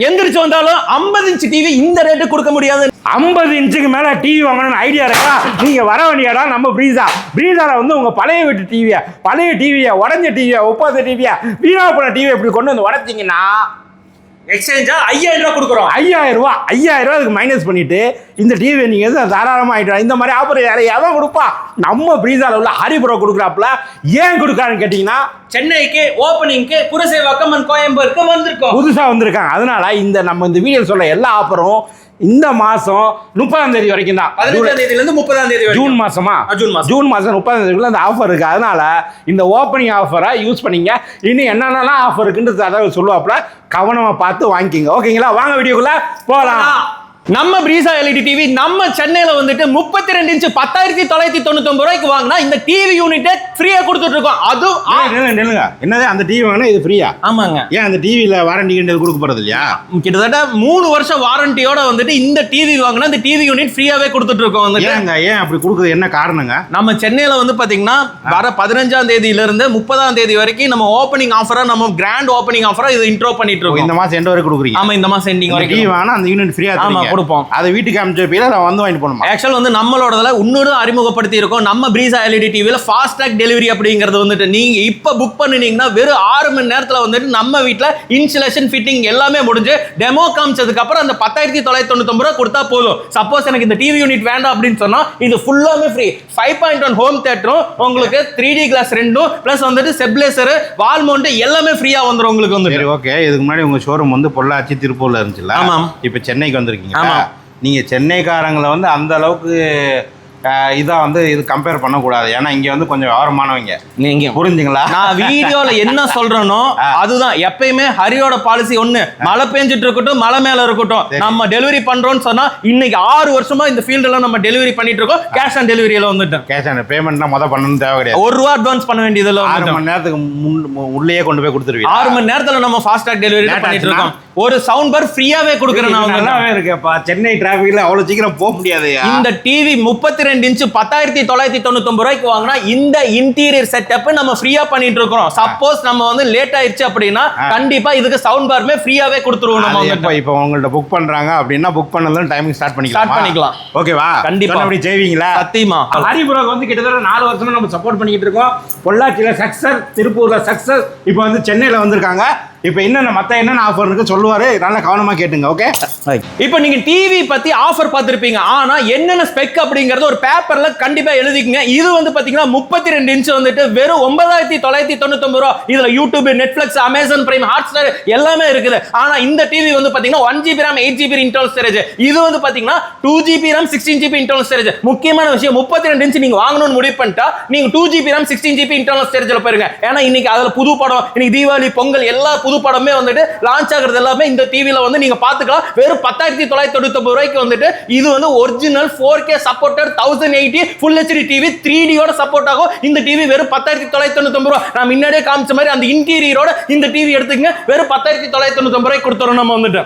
எந்திரிச்சு வந்தாலும் ஐம்பது இன்ச்சு டிவி இந்த ரேட்டு கொடுக்க முடியாது. ஐம்பது இன்ச்சுக்கு மேல டிவி வாங்கணும்னு ஐடியா இருக்கா? நீங்க வர வேண்டிய இடம் நம்ம பிரீசா பிரீசால வந்து உங்க பழைய வீட்டு டிவியை பழைய டிவியை உடஞ்ச டிவியை ஒப்பாத டிவியை வீணா போன டிவியை இப்படி கொண்டு வந்து உடச்சிங்கன்னா எக்ஸ்சேஞ்சா ஐயாயிரம் ரூபாய் கொடுக்குறோம். ஐயாயிரம் ரூபா ஐயாயிரம் ரூபா அதுக்கு மைனஸ் பண்ணிட்டு இந்த டிவியை நீங்க எதுவும் தாராளமா ஆயிட்டு இந்த மாதிரி ஆஃபர் யாரை எவன் கொடுப்பா? நம்ம பிரீசால உள்ள ஹரிபுரம் கொடுக்குறாப்புல ஏன் கொடுக்குறான்னு கேட்டீங்கன்னா சென்னைக்கு ஓப்பனிங்க்கு குரசேவாக்கம் அண்ட் கோயம்பேடுக்கு வந்திருக்கோம். புதுசா வந்திருக்காங்க. அதனால இந்த நம்ம இந்த வீடியோ சொல்ல எல்லா ஆஃபரும் இந்த மாசம் முப்பதாம் தேதி வரைக்கும் தான். பதினஞ்சாம் தேதியில இருந்து முப்பதாம் தேதி. ஜூன் மாசமா? ஆ, ஜூன் மாசம். ஜூன் மாசம் முப்பதாம் தேதிக்குள்ள அந்த ஆஃபர் இருக்கு. அதனால இந்த ஓப்பனிங் ஆஃபரை யூஸ் பண்ணீங்க. இன்னும் என்னென்னலாம் ஆஃபர் இருக்குன்னு தடவை சொல்லுவாப்புல கவனமா பார்த்து வாங்கிக்கிங்க. ஓகேங்களா? வாங்க வீடியோக்குள்ள போகலாம் நம்ம பிரீசா எல்இடி டிவி நம்ம சென்னையில வந்துட்டு முப்பத்தி ரெண்டு இன்ச் பத்தாயிரத்தி தொள்ளாயிரத்தி தொண்ணூத்தி ரூபாய்க்கு வாங்கினா இந்த டிவி யூனிட்டை ஃப்ரீயா கொடுத்துட்டு இருக்கோம் அதுவும் நில்லுங்க என்னது அந்த டிவி வாங்கினா இது ஃப்ரீயா ஆமாங்க. ஏன் அந்த டிவியில் வாரண்டி கிண்டது கொடுக்க போறது இல்லையா? கிட்டத்தட்ட மூணு வருஷம் வாரண்டியோட வந்துட்டு இந்த டிவி வாங்கினா இந்த டிவி யூனிட் ஃப்ரீயாவே கொடுத்துட்டு இருக்கோம் வந்துட்டு. ஏங்க ஏன் அப்படி கொடுக்குறது? என்ன காரணங்க? நம்ம சென்னையில வந்து பாத்தீங்கன்னா வர பதினஞ்சாம் தேதியில இருந்து முப்பதாம் தேதி வரைக்கும் நம்ம ஓப்பனிங் ஆஃபரா நம்ம கிராண்ட் ஓப்பனிங் ஆஃபரா இது இன்ட்ரோ பண்ணிட்டு இருக்கோம். இந்த மாசம் எந்த வரை கொடுக்குறீங்க. ஆமா இந்த மாசம் எண்டிங் இந்த டிவி வரைக்கும். வாங்கினா அந்த யூனிட் ஃப்ரீயா ஆமா, கொடுப்போம். அதை வீட்டுக்கு அனுப்பிச்ச பேல நான் வந்து வாங்கிட்டு போகணுமா? ஆக்சுவல் வந்து நம்மளோடதுல இன்னொரு அறிமுகப்படுத்தி இருக்கோம். நம்ம பிரீசா எல்இடி டிவில ஃபாஸ்ட் ட்ராக் டெலிவரி அப்படிங்கிறது வந்துட்டு நீங்க இப்ப புக் பண்ணினீங்கன்னா வெறும் ஆறு மணி நேரத்துல வந்துட்டு நம்ம வீட்ல இன்சுலேஷன் ஃபிட்டிங் எல்லாமே முடிஞ்சு டெமோ காமிச்சதுக்கு அப்புறம் அந்த பத்தாயிரத்தி தொள்ளாயிரத்தி தொண்ணூத்தி ரூபா கொடுத்தா போதும். சப்போஸ் எனக்கு இந்த டிவி யூனிட் வேண்டாம் அப்படின்னு சொன்னா இது ஃபுல்லாமே free five point one home தேட்டரும் உங்களுக்கு த்ரீ டி கிளாஸ் ரெண்டும் பிளஸ் வந்துட்டு செப்லேசர் வால் மவுண்ட் எல்லாமே ஃப்ரீயா வந்துரும் உங்களுக்கு சரி ஓகே இதுக்கு முன்னாடி உங்க ஷோரூம் வந்து பொள்ளாச்சி திருப்பூர்ல இருந்துச்சுல்ல? ஆமாம். இப்போ சென்னைக்கு வந்திருக்கீங்க. நீங்கள் நீங்க சென்னைக்காரங்களை வந்து அந்த அளவுக்கு அஹ், இதா வந்து இது கம்பேர் பண்ணக்கூடாது. ஏன்னா இங்க வந்து கொஞ்சம் விவரமானவங்க நீங்க புரிஞ்சுங்களா? நான் வீடியோல என்ன சொல்றேனோ அதுதான். எப்பயுமே ஹரியோட பாலிசி ஒண்ணு. மழை பெஞ்சிட்டு இருக்கட்டும் மழை மேல இருக்கட்டும். நம்ம டெலிவரி பண்றோம்னு சொன்னா இன்னைக்கு ஆறு வருஷமா இந்த ஃபீல்டுல நம்ம டெலிவரி பண்ணிட்டு இருக்கோம். கேஷ் ஆன் டெலிவரியில வந்துட்டேன் கேஷ் ஆன் பேமெண்ட்னா முத பண்ணணும் தேவை கிடையாது. ஒரு ரூபா அட்வான்ஸ் பண்ண வேண்டியதுல ஆறு வந்துட்டோம். மணி நேரத்துக்கு உள்ளேயே கொண்டு போய் கொடுத்துருவீங்க. ஆறு மணி நேரத்துல நம்ம ஃபாஸ்ட் டெலிவரி பண்ணிட்டு? இருக்கோம். ஒரு சவுண்ட் பார் ஃப்ரீயாவே கொடுக்குறேன். நல்லாவே இருக்கேப்பா. சென்னை டிராஃபிக்ல அவ்வளவு சீக்கிரம் போக முடியாது இந்த டிவி முப்பத்தி ரெண்டு இன்ச் பத்தாயிரத்தி தொள்ளாயிரத்தி தொண்ணூத்தி ரூபாய்க்கு வாங்கினா இந்த இன்டீரியர் செட்டப் நம்ம ஃப்ரீயா பண்ணிட்டு இருக்கோம் சப்போஸ் நம்ம வந்து லேட் ஆயிடுச்சு அப்படின்னா கண்டிப்பா இதுக்கு சவுண்ட் பார்மே ஃப்ரீயாவே கொடுத்துருவோம் நம்ம இப்போ உங்கள்ட்ட புக் பண்றாங்க அப்படின்னா புக் பண்ணதும் டைமிங் ஸ்டார்ட் பண்ணிக்கலாம். Start பண்ணிக்கலாம். ஓகேவா கண்டிப்பா. அப்படி செய்வீங்களா? சத்தியமா. ஹரிபுரம் வந்து கிட்டத்தட்ட நாலு வருஷமா நம்ம சப்போர்ட் பண்ணிக்கிட்டு இருக்கோம். பொள்ளாச்சியில சக்சஸ் திருப்பூர்ல சக்சஸ் இப்போ வந்து சென்னையில வந்திருக்காங்க. இப்போ என்னென்ன மத்த என்னென்ன ஆஃபர் இருக்கு சொல்லுவாரு. நல்லா கவனமா கேட்டுங்க ஓகே இப்போ நீங்க டிவி பத்தி ஆஃபர் பார்த்திருப்பீங்க. ஆனா என்னென்ன ஸ்பெக் அப்படிங்கறது ஒரு பேப்பர்ல கண்டிப்பா எழுதிக்கங்க. இது வந்து பாத்தீங்கன்னா முப்பத்தி ரெண்டு இன்ச் வந்துட்டு வெறும் ஒன்பதாயிரத்தி தொள்ளாயிரத்தி தொண்ணூத்தி ரூபா. இதுல YouTube Netflix Amazon Prime Hotstar எல்லாமே இருக்குது. ஆனா இந்த டிவி வந்து பாத்தீங்கன்னா one GB RAM eight GB internal storage இது வந்து பாத்தீங்கன்னா two GB RAM sixteen GB internal storage முக்கியமான விஷயம் முப்பத்தி ரெண்டு இன்ச் நீங்க வாங்கணும்னு முடிவு பண்ணிட்டா நீங்க two GB RAM sixteen GB internal ஸ்டோரேஜ்ல போயிருங்க. ஏன்னா இன்னைக்கு அதுல புது படம் இன்னைக்கு தீபாவளி பொங்கல் எல்லா புது படமே வந்துட்டு லான்ச் ஆகுறது எல்லாமே இந்த டிவில வந்து நீங்க பாத்துக்கலாம் வெறும் பத்தாயிரத்தி தொள்ளாயிரத்தி தொண்ணூத்தி ரூபாய்க்கு வந்துட்டு இது வந்து original four K supported thousand eighty full HD TV three டியோட support ஆகும். இந்த டிவி வெறும் பத்தாயிரத்தி தொள்ளாயிரத்தி தொண்ணூத்தொம்பது ரூபா. நான் முன்னாடியே காமிச்ச மாதிரி அந்த இன்டீரியரோட இந்த டிவி எடுத்துக்கங்க. வெறும் பத்தாயிரத்தி தொள்ளாயிரத்தி தொண்ணூத்தொம்பது ரூபாய் கொடுத்துறோம் நம்ம வந்துட்டு.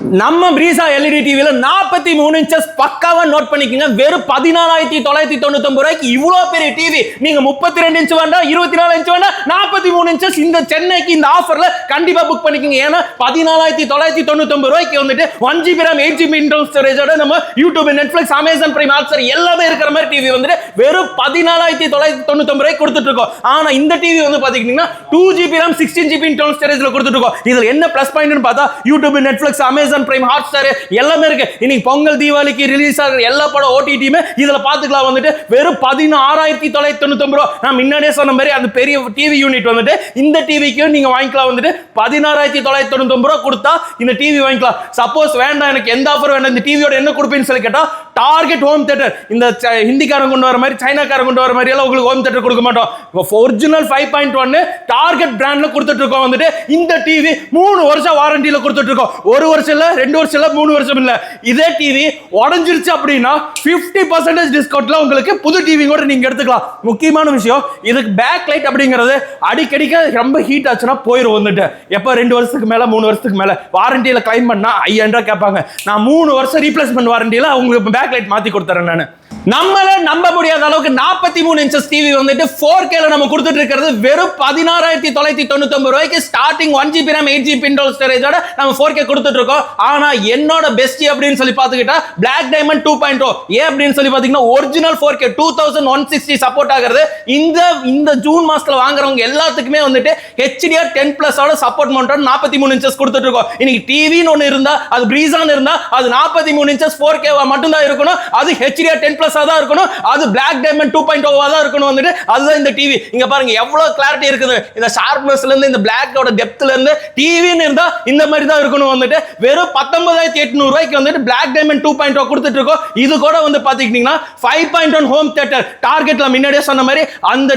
நம்ம பிரீசா எல்இடி டிவியில் நாற்பத்தி மூணு இன்ச்சஸ் பக்காவாக நோட் பண்ணிக்கங்க. வெறும் பதினாலாயிரத்தி தொள்ளாயிரத்தி தொண்ணூத்தொம்பது ரூபாய்க்கு இவ்வளோ பெரிய டிவி நீங்கள் முப்பத்தி ரெண்டு இன்ச்சு வேண்டாம் இருபத்தி நாலு இன்ச் வேண்டாம் நாற்பத்தி மூணு இன்ச்சஸ் இந்த சென்னைக்கு இந்த ஆஃபரில் கண்டிப்பாக புக் பண்ணிக்கங்க. ஏன்னா பதினாலாயிரத்தி தொள்ளாயிரத்தி தொண்ணூத்தொம்பது ரூபாய்க்கு வந்துட்டு one GB RAM eight GB internal ஸ்டோரேஜோட நம்ம YouTube Netflix Amazon Prime Hotstar எல்லாமே இருக்கிற மாதிரி டிவி வந்துட்டு வெறும் பதினாலாயிரத்தி தொள்ளாயிரத்தி தொண்ணூத்தொம்பது ரூபாய்க்கு கொடுத்துட்டு இருக்கோம். ஆனால் இந்த டிவி வந்து பார்த்தீங்கன்னா two GB RAM sixteen GB internal ஸ்டோரேஜில் கொடுத்துட்டு இருக்கோம். இதில் என்ன ப்ளஸ் பாயிண்ட்னு பார்த்தா YouTube Netflix Amazon Prime Hotstar எல்லாமே இருக்கு. இன்னைக்கு பொங்கல் தீபாவளிக்கு ரிலீஸ் ஆகிற எல்லா படம் ஓடிடியுமே இதுல பாத்துக்கலாம் வந்துட்டு வெறும் பதினாறாயிரத்தி தொள்ளாயிரத்தி தொண்ணூத்தொம்பது ரூபா. நான் முன்னாடியே சொன்ன மாதிரி அந்த பெரிய டிவி யூனிட் வந்துட்டு இந்த டிவிக்கும் நீங்க வாங்கிக்கலாம். வந்துட்டு பதினாறாயிரத்தி தொள்ளாயிரத்தி தொண்ணூத்தொம்பது ரூபா கொடுத்தா இந்த டிவி வாங்கிக்கலாம். சப்போஸ் வேண்டாம் எனக்கு எந்த ஆஃபர் வேண்டாம் இந்த டிவியோட என்ன கொடுப்பேன்னு சொல்லி கேட்டால் டார்கெட் ஹோம் தேட்டர் இந்த ச- ஹிந்திக்காரன் கொண்டு வர மாதிரி சைனாக்காரன் கொண்டு வர மாதிரி எல்லாம் உங்களுக்கு ஹோம் தேட்டர் கொடுக்க மாட்டோம். ஒரிஜினல் ஃபைவ் பாயிண்ட் ஒன்னு டார்கெட் பிராண்ட்ல கொடுத்துட்டு இருக்கோம் வந்துட்டு இந்த டிவி மூணு வருஷம் வாரண்டியில கொடுத்துட்டு இருக்கோம் ஒரு வருஷம் இல்லை ரெண்டு வருஷம் இல்லை மூணு வருஷம் இல்லை. இதே டிவி உடஞ்சிருச்சு அப்படின்னா 50% பர்சன்டேஜ் டிஸ்கவுண்ட்ல உங்களுக்கு புது டிவி கூட நீங்க எடுத்துக்கலாம். முக்கியமான விஷயம் இதுக்கு பேக் லைட் அப்படிங்கிறது அடிக்கடிக்க ரொம்ப ஹீட் ஆச்சுன்னா போயிடும் வந்துட்டு. எப்போ? ரெண்டு வருஷத்துக்கு மேல மூணு வருஷத்துக்கு மேல. வாரண்டியில கிளைம் பண்ணா ஐயாயிரம் ரூபாய் கேட்பாங்க. நான் மூணு வருஷம் ரீப்ளேஸ்மெண்ட் வாரண்டியில உங்களுக்கு பேக் லைட் மாத்தி கொடுத்துறேன் நான். நம்மள நம்ப முடியாத அளவுக்கு நாற்பத்தி மூணு இன்ச்சஸ் டிவி வந்துட்டு ஃபோர் கேல நம்ம கொடுத்துட்டு இருக்கிறது வெறும் பதினாறாயிரத்தி தொள்ளாயிரத்தி தொண்ணூத்தி ரூபாய்க்கு starting one GB RAM eight GB internal ஸ்டோரேஜோட நம்ம ஃபோர் கே கொடுத்துட்டு இருக்கோம். ஆனா என்னோட பெஸ்ட் அப்படின்னு சொல்லி பாத்துக்கிட்டா black diamond two point O A அப்படின்னு சொல்லி பாத்தீங்கன்னா original four K two thousand one sixty support ஆகுறது. இந்த இந்த ஜூன் மாசத்துல வாங்குறவங்க எல்லாத்துக்குமே வந்துட்டு ஹெச்டிஆர் டென் பிளஸோட சப்போர்ட் மவுண்டோட நாற்பத்தி மூணு இன்ச்சஸ் கொடுத்துட்டு இருக்கோம். இன்னைக்கு டிவின்னு ஒன்று இருந்தா அது பிரீசான் இருந்தா அது நாற்பத்தி மூணு இன்ச்சஸ் ஃபோர் கேவா மட்டும்தான் இருக்கணும். அது ஹெச்டிஆர் டென் பிளஸ் தான் இருக்கணும். அது பிளாக் டைமண்ட் டூ பாயிண்ட் ஓவாக தான் இருக்கணும் வந்துட்டு. அதுதான் இந்த டிவி இங்கே பாருங்க எவ்வளவு கிளாரிட்டி இருக்குது. இந்த ஷார்ப்னஸ்லேருந்து இந்த பிளாக்கோட டெப்த்ல இருந்து டிவின்னு இருந்தால் இந்த மாதிரி தான் இருக்கணும் வந்துட்டு. வெறும் பத்தொன்பதாயிரத்தி எட்நூறு ரூபாய்க்கு வந்துட்டு black diamond two point O கொடுத்துட்டு இருக்கோம். இது கூட வந்து பார்த்துக்கிட்டிங்கன்னா five point one home theatre டார்கெட்ல முன்னாடியே சொன்ன மாதிரி அந்த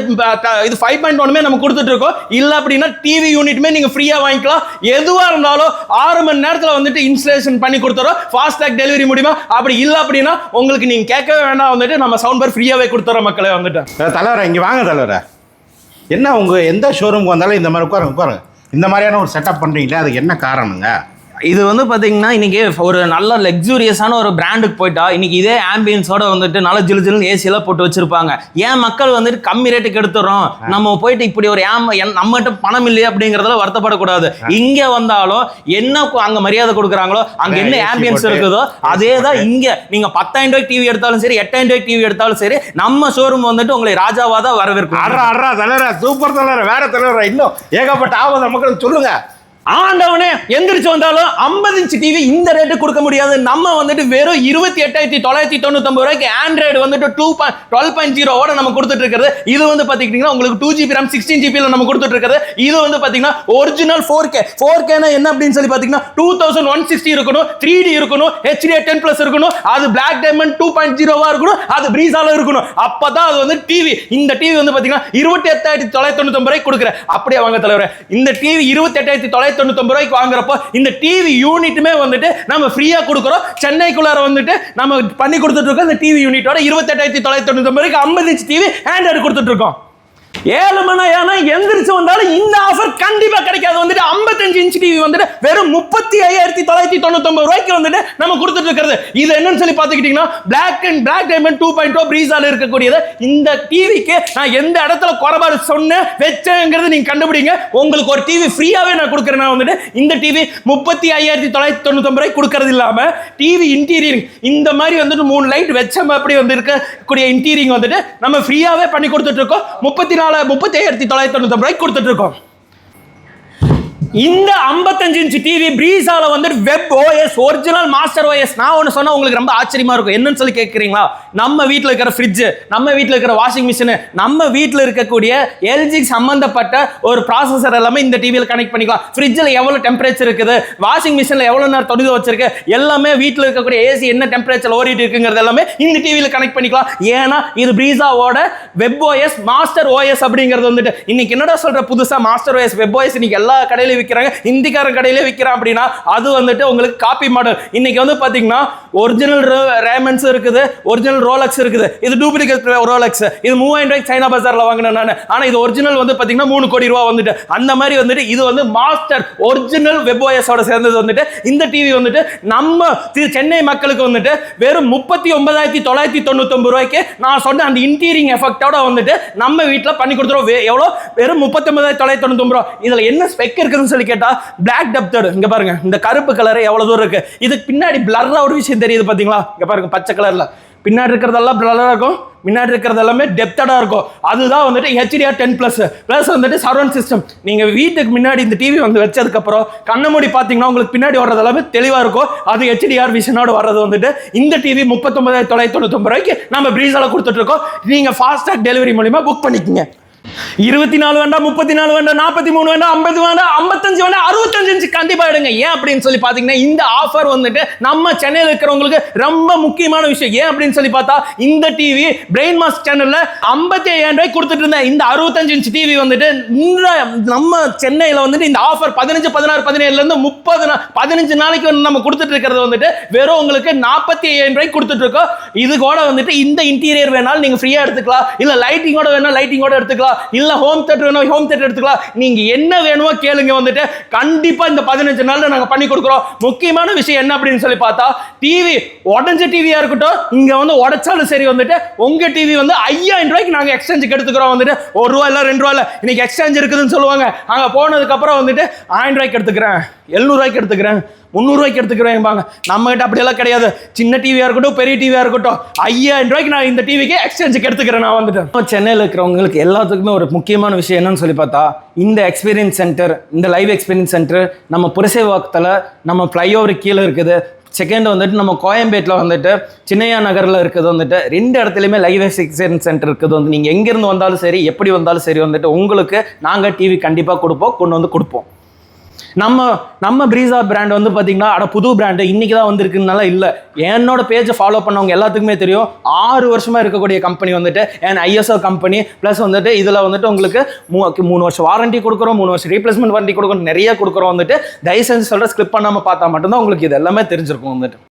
இது ஃபைவ் பாயிண்ட் ஒன்றுமே நம்ம கொடுத்துட்டு இருக்கோம். இல்லை அப்படின்னா டிவி யூனிட்மே நீங்க ஃப்ரீயா வாங்கிக்கலாம். எதுவாக இருந்தாலும் ஆறு மணி நேரத்தில் வந்துட்டு இன்ஸ்டலேஷன் பண்ணி கொடுத்துறோம். ஃபாஸ்டாக் டெலிவரி முடியுமா? அப்படி இல்லை அப்படின்னா உங்களுக்கு நீங்க கேட்கவே வேண்டாம். வந்துட்டு நம்ம சவுண்ட் பார் ஃப்ரீயாகவே கொடுத்துறோம் மக்களே வந்துட்டு. தலைவரை இங்கே வாங்க தலைவரை. என்ன உங்கள் எந்த ஷோரூமுக்கு வந்தாலும் இந்த மாதிரி உட்காருங்க உட்காருங்க. இந்த மாதிரியான ஒரு செட்டப் பண்ணுறீங்களே அதுக்கு என்ன காரணங்க? இது வந்து பாத்தீங்கன்னா இன்னைக்கு ஒரு நல்ல லக்ஸூரியஸான ஒரு பிராண்டுக்கு போயிட்டா இன்னைக்கு இதே ஆம்பியன்ஸோட வந்துட்டு நல்ல ஜிலு ஜிலுன்னு ஏசி எல்லாம் போட்டு வச்சிருப்பாங்க. ஏன் மக்கள் வந்துட்டு கம்மி ரேட்டுக்கு எடுத்துறோம் நம்ம போயிட்டு இப்படி ஒரு ஏம் நம்மகிட்ட பணம் இல்லையே அப்படிங்கறதுல வருத்தப்படக்கூடாது. இங்க வந்தாலும் என்ன அங்க மரியாதை கொடுக்குறாங்களோ அங்க என்ன ஆம்பியன்ஸ் இருக்குதோ அதே தான். இங்க. நீங்க பத்தாயிரம் ரூபாய்க்கு டிவி எடுத்தாலும் சரி எட்டாயிரம் ரூபாய்க்கு டிவி எடுத்தாலும் சரி நம்ம ஷோரூம் வந்துட்டு உங்களை ராஜாவா தான் வரவேற்கும். அட்ரா அட்ரா தலைவரா சூப்பர் தலைவரா வேற தலைவரா இன்னும் ஏகப்பட்ட ஆபத மக்களுக்கு சொல்லுங்க. ஆண்டவனே எந்திரிச்சு வந்தாலும் ஐம்பது இன்ச்சு டிவி இந்த ரேட்டு கொடுக்க முடியாது. நம்ம வந்துட்டு வெறும் இருபத்தி எட்டாயிரத்தி தொள்ளாயிரத்தி தொண்ணூத்தொம்பது ரூபாய்க்கு ஆண்ட்ராய்டு வந்துட்டு டூ பாயிண்ட் டுவெல் பாயிண்ட் ஜீரோவோட நம்ம கொடுத்துட்டு இருக்கிறது. இது வந்து பாத்தீங்கன்னா உங்களுக்கு டூ ஜிபி ரேம் சிக்ஸ்டீன் ஜிபியில் நம்ம கொடுத்துட்டு இருக்கிறது. இது வந்து பாத்தீங்கன்னா ஒரிஜினல் ஃபோர் கே ஃபோர் கேனா என்ன அப்படின்னு சொல்லி பாத்தீங்கன்னா டூ தௌசண்ட் ஒன் சிக்ஸ்டி இருக்கணும் த்ரீ டி இருக்கணும் ஹெச்டி டென் பிளஸ் இருக்கணும் அது பிளாக் டைமண்ட் டூ பாயிண்ட் ஜீரோவா இருக்கணும் அது பிரீஸால இருக்கணும். அப்பதான் அது வந்து டிவி இந்த டிவி வந்து பாத்தீங்கன்னா இருபத்தி எட்டாயிரத்தி தொள்ளாயிரத்தி தொண்ணூத்தி ரூபாய்க்கு கொடுக்குறேன். அப்படியே வாங்க தலைவர். இந்த டிவி இருபத்தி எட்டாயிரத்தி தொள்ளாயிரத்தி தொண்ணூத்தி ரூபாய்க்கு வாங்குறப்போ இந்த டிவி யூனிட்டுமே வந்துட்டு நம்ம ஃப்ரீயா கொடுக்குறோம். சென்னைக்குள்ளார வந்துட்டு நம்ம பண்ணி கொடுத்துட்டு இருக்கோம். இந்த டிவி யூனிட்டோட இருபத்தி எட்டாயிரத்தி தொள்ளாயிரத்தி தொண்ணூத்தி ரூபாய்க்கு ஐம்பது இன்ச் டிவி ஹேண்ட் கொடுத்துட்டு இருக்கோம். ஏழு மணி ஏன்னா எந்திரிச்சு வந்தாலும் இந்த ஆஃபர் கண்டிப்பாக கிடைக்காது. வந்துட்டு 55 இன்ச் டிவி வந்துட்டு வெறும் முப்பத்தி ஐயாயிரத்தி தொள்ளாயிரத்தி தொண்ணூத்தொம்பது ரூபாய்க்கு வந்துட்டு நம்ம கொடுத்துட்டு இருக்கிறது. இது என்னன்னு சொல்லி பார்த்துக்கிட்டிங்கன்னா black and black diamond two point two ப்ரீஸால் இருக்கக்கூடியது. இந்த டிவிக்கு நான் எந்த இடத்துல குறைபாடு சொன்னேன் வச்சேங்கிறது நீங்கள் கண்டுபிடிங்க. உங்களுக்கு ஒரு டிவி ஃப்ரீயாகவே நான் கொடுக்குறேன் வந்துட்டு இந்த டிவி முப்பத்தி ஐயாயிரத்தி தொள்ளாயிரத்தி தொண்ணூத்தொம்பது ரூபாய்க்கு கொடுக்கறது இல்லாமல் டிவி இன்டீரியரிங் இந்த மாதிரி வந்துட்டு மூணு லைட் வச்ச அப்படி வந்து இருக்கக்கூடிய இன்டீரியரிங் வந்துட்டு நம்ம ஃப்ரீயாகவே பண்ணி கொடுத்துட்டு இருக்கோம். முப்பத்தி நாலு முப்பத்தி ஐயாயிரத்தி தொள்ளாயிரத்தி தொண்ணூத்தி ரூபாய்க்கு கொடுத்துட்டு இருக்கோம். இந்த ஐம்பத்தஞ்சு இன்ச்சு டிவி பிரீஸால வந்து web OS original master OS நான் ஒன்று சொன்னால் உங்களுக்கு ரொம்ப ஆச்சரியமா இருக்கும். என்னன்னு சொல்லி கேட்குறீங்களா நம்ம வீட்டில் இருக்கிற ஃப்ரிட்ஜு நம்ம வீட்டில் இருக்கிற வாஷிங் மிஷினு நம்ம வீட்டில் இருக்கக்கூடிய எல்ஜி சம்பந்தப்பட்ட ஒரு ப்ராசஸர் எல்லாமே இந்த டிவியில் கனெக்ட் பண்ணிக்கலாம். ஃப்ரிட்ஜில் எவ்வளோ டெம்பரேச்சர் இருக்குது? வாஷிங் மிஷினில் எவ்வளோ நேரம் தொடுது வச்சிருக்கு? எல்லாமே வீட்டில் இருக்கக்கூடிய ஏசி என்ன டெம்பரேச்சர் ஓடிட்டு இருக்குங்கிறது எல்லாமே இந்த டிவியில் கனெக்ட் பண்ணிக்கலாம். ஏன்னா இது பிரீசாவோட வெப் ஓஎஸ் மாஸ்டர் ஓஎஸ் அப்படிங்கிறது வந்துட்டு இன்னைக்கு என்னடா சொல்ற புதுசா மாஸ்டர் ஓஎஸ் வெப் ஓஎஸ் இன்னைக்கு எல்லா கடையிலும் விற்கிறாங்க ஹிந்திக்காரன் கடையிலே விற்கிறான் அப்படின்னா அது வந்துட்டு உங்களுக்கு காப்பி மாடல் இன்னைக்கு வந்து பாத்தீங்கன்னா ஒரிஜினல் ரேமன்ஸ் இருக்குது ஒரிஜினல் ரோலக்ஸ் இருக்குது. இது டூப்ளிகேட் ரோலக்ஸ் இது மூவாயிரம் ரூபாய்க்கு சைனா பஜாரில் வாங்கினேன் நான். ஆனால் இது ஒரிஜினல் வந்து பார்த்தீங்கன்னா மூணு கோடி ரூபா வந்துட்டு. அந்த மாதிரி வந்துட்டு இது வந்து மாஸ்டர் ஒரிஜினல் வெப்ஓஎஸோட சேர்ந்தது வந்துட்டு. இந்த டிவி வந்துட்டு நம்ம சென்னை மக்களுக்கு வந்துட்டு வெறும் முப்பத்தி ஒன்பதாயிரத்தி தொள்ளாயிரத்தி தொண்ணூத்தொம்பது ரூபாய்க்கு நான் சொன்ன அந்த இன்டீரிங் எஃபெக்டோட வந்துட்டு நம்ம வீட்டில் பண்ணி கொடுத்துருவோம். எவ்வளோ? வெறும் முப்பத்தி ஒன்பதாயிரத்தி தொள்ளாயிரத்தி தொண்ணூத்தொம்பது ரூபா. இதில் என்ன ஸ்பெக் இருக்குதுன்னு சொல்லி கேட்டால் பிளாக் டெப்தட் இங்க பாருங்க இந்த கருப்பு கலர் எவ்வளவு தூரம் இருக்கு? இதுக்கு பின்னாடி பிளர்ரா ஒரு விஷயம் தெரியுது பாத்தீங்களா? இங்கே பாருங்க பச்சை கலர்ல பின்னாடி இருக்கிறதெல்லாம் பிளராக இருக்கும். முன்னாடி இருக்கிறது எல்லாமே டெப்தடா இருக்கும். அதுதான் வந்துட்டு ஹெச்டிஆர் டென் ப்ளஸ் ப்ளஸ் வந்துட்டு சரௌண்ட் சிஸ்டம் நீங்கள் வீட்டுக்கு முன்னாடி இந்த டிவி வந்து வச்சதுக்கப்புறம் கண்ணை மூடி பார்த்தீங்கன்னா உங்களுக்கு பின்னாடி வர்றது எல்லாமே தெளிவாக இருக்கும். அது ஹெச்டிஆர் விஷனோடு வர்றது வந்துட்டு இந்த டிவி முப்பத்தொம்பதாயிரத்தி தொள்ளாயிரத்தி தொண்ணூத்தொம்பது ரூபாய்க்கு நம்ம ப்ரீஸால் கொடுத்துட்ருக்கோம் நீங்கள் நீங்க டெலிவரி மூலிமா புக் பண்ணிக்கோங்க. இருபத்தி நாலு வேண்டாம் முப்பத்தி நாலு வேண்டாம் நாற்பத்தி மூணு வேண்டாம் ஐம்பது வேண்டாம் ஐம்பத்தஞ்சு வேண்டாம் அறுபத்தஞ்சு இன்ச்சு கண்டிப்பாக எடுங்க. ஏன் அப்படின்னு சொல்லி பார்த்தீங்கன்னா இந்த ஆஃபர் வந்துட்டு நம்ம சென்னையில் இருக்கிறவங்களுக்கு ரொம்ப முக்கியமான விஷயம். ஏன் அப்படின்னு சொல்லி பார்த்தா இந்த டிவி பிரெயின் மாஸ் சேனலில் ஐம்பத்தி ஐயாயிரம் ரூபாய் கொடுத்துட்டு இருந்தேன். இந்த அறுபத்தஞ்சு இன்ச் டிவி வந்துட்டு இந்த நம்ம சென்னையில் வந்துட்டு இந்த ஆஃபர் பதினஞ்சு பதினாறு பதினேழுல இருந்து முப்பது பதினஞ்சு நாளைக்கு வந்து நம்ம கொடுத்துட்டு இருக்கிறது வந்துட்டு வெறும் உங்களுக்கு நாற்பத்தி ஐயாயிரம் ரூபாய்க்கு கொடுத்துட்டு இருக்கோம். இது கூட வந்துட்டு இந்த இன்டீரியர் வேணாலும் நீங்கள் ஃப்ரீயா எடுத்துக்கலாம். இல்லை லைட்டிங்கோட வேணால் லைட்டிங்கோட எடுத்துக்கலாம். எடுத்துக்கலாம் இல்லை ஹோம் தேட்டர் வேணும் ஹோம் தேட்டர் எடுத்துக்கலாம். நீங்கள் என்ன வேணுமோ கேளுங்க வந்துட்டு. கண்டிப்பாக இந்த பதினஞ்சு நாளில் நாங்கள் பண்ணி கொடுக்குறோம். முக்கியமான விஷயம் என்ன அப்படின்னு சொல்லி பார்த்தா டிவி உடஞ்ச டிவியாக இருக்கட்டும் இங்கே வந்து உடச்சாலும் சரி வந்துட்டு உங்கள் டிவி வந்து ஐயாயிரம் ரூபாய்க்கு நாங்கள் எக்ஸ்சேஞ்சுக்கு எடுத்துக்கிறோம் வந்துட்டு. ஒரு ரூபா இல்லை ரெண்டு ரூபா இல்லை. இன்னைக்கு எக்ஸ்சேஞ்ச் இருக்குதுன்னு சொல்லுவாங்க. அங்கே போனதுக்கப்புறம் வந்துட்டு ஆயிரம் ரூபாய்க்கு எடுத்துக்கிறேன். எழுநூறுவாய்க்கு எடுத்துக்கிறேன். முந்நூறுவாய்க்கு எடுத்துக்கிறேன்பாங்க. நம்ம கிட்ட அப்படியெல்லாம் கிடையாது. சின்ன டிவியாக இருக்கட்டும் பெரிய டிவியாக இருக்கட்டும் ஐயாயிரம் ரூபாய்க்கு நான் இந்த டிவிக்கு எக்ஸ்சேஞ்சுக்கு எடுத்துக்கிறேன் நான் வந்துட்டு. சென்னையில் இருக்கிறவங்களுக்கு எல்லாத்துக்குமே ஒரு முக்கியமான விஷயம் என்னன்னு சொல்லி பார்த்தா இந்த எக்ஸ்பீரியன்ஸ் சென்டர் இந்த லைவ் எக்ஸ்பீரியன்ஸ் சென்டர் நம்ம புரசேவாக்கத்தில் நம்ம ஃப்ளைஓவர் கீழே இருக்குது. செகண்ட் வந்துட்டு நம்ம கோயம்பேட்டில் வந்துட்டு சின்னையா நகரில் இருக்குது வந்துட்டு ரெண்டு இடத்துலையுமே லைவ் எக்ஸ்பீரியன்ஸ் சென்டர் இருக்குது வந்து. நீங்கள் எங்கேருந்து வந்தாலும் சரி எப்படி வந்தாலும் சரி வந்துட்டு உங்களுக்கு நாங்கள் டிவி கண்டிப்பாக கொடுப்போம் கொண்டு வந்து கொடுப்போம். நம்ம நம்ம பிரீசா பிராண்ட் வந்து பார்த்தீங்கன்னா அட புது பிராண்டு இன்றைக்கி தான் வந்திருக்குனால இல்லை. என்னோட பேஜை ஃபாலோ பண்ணவங்க எல்லாத்துக்குமே தெரியும். ஆறு வருஷமாக இருக்கக்கூடிய கம்பெனி வந்துட்டு என் ஐஎஸ்ஓ கம்பெனி ப்ளஸ் வந்துட்டு இதில் வந்துட்டு உங்களுக்கு மூ- மூணு வருஷம் வாரண்டி கொடுக்குறோம் மூணு வருஷம் ரீப்ளேஸ்மெண்ட் வாரண்டி கொடுக்குறோம் நிறைய கொடுக்குறோம் வந்துட்டு தயவு செஞ்சு சொல்கிற ஸ்கிப் பண்ணாமல் பார்த்தா மட்டும்தான் உங்களுக்கு இது எல்லாமே தெரிஞ்சிருக்கும் வந்துட்டு.